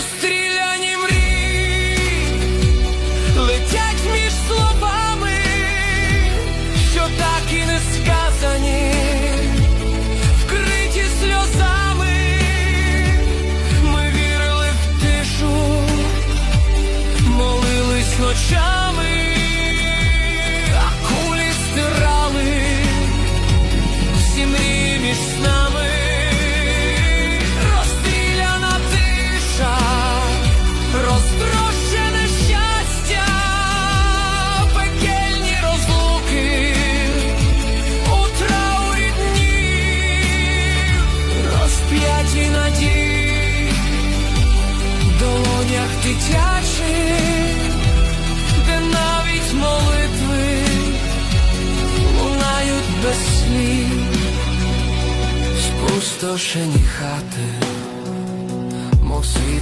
розстріляні мрії летять між словами, що так і не сказані, вкриті сльозами, ми вірили в тишу, молились ночами, розп'яті надії, долонях дитячих, де навіть молитви лунають без слів, спустошені хати, мов свідки.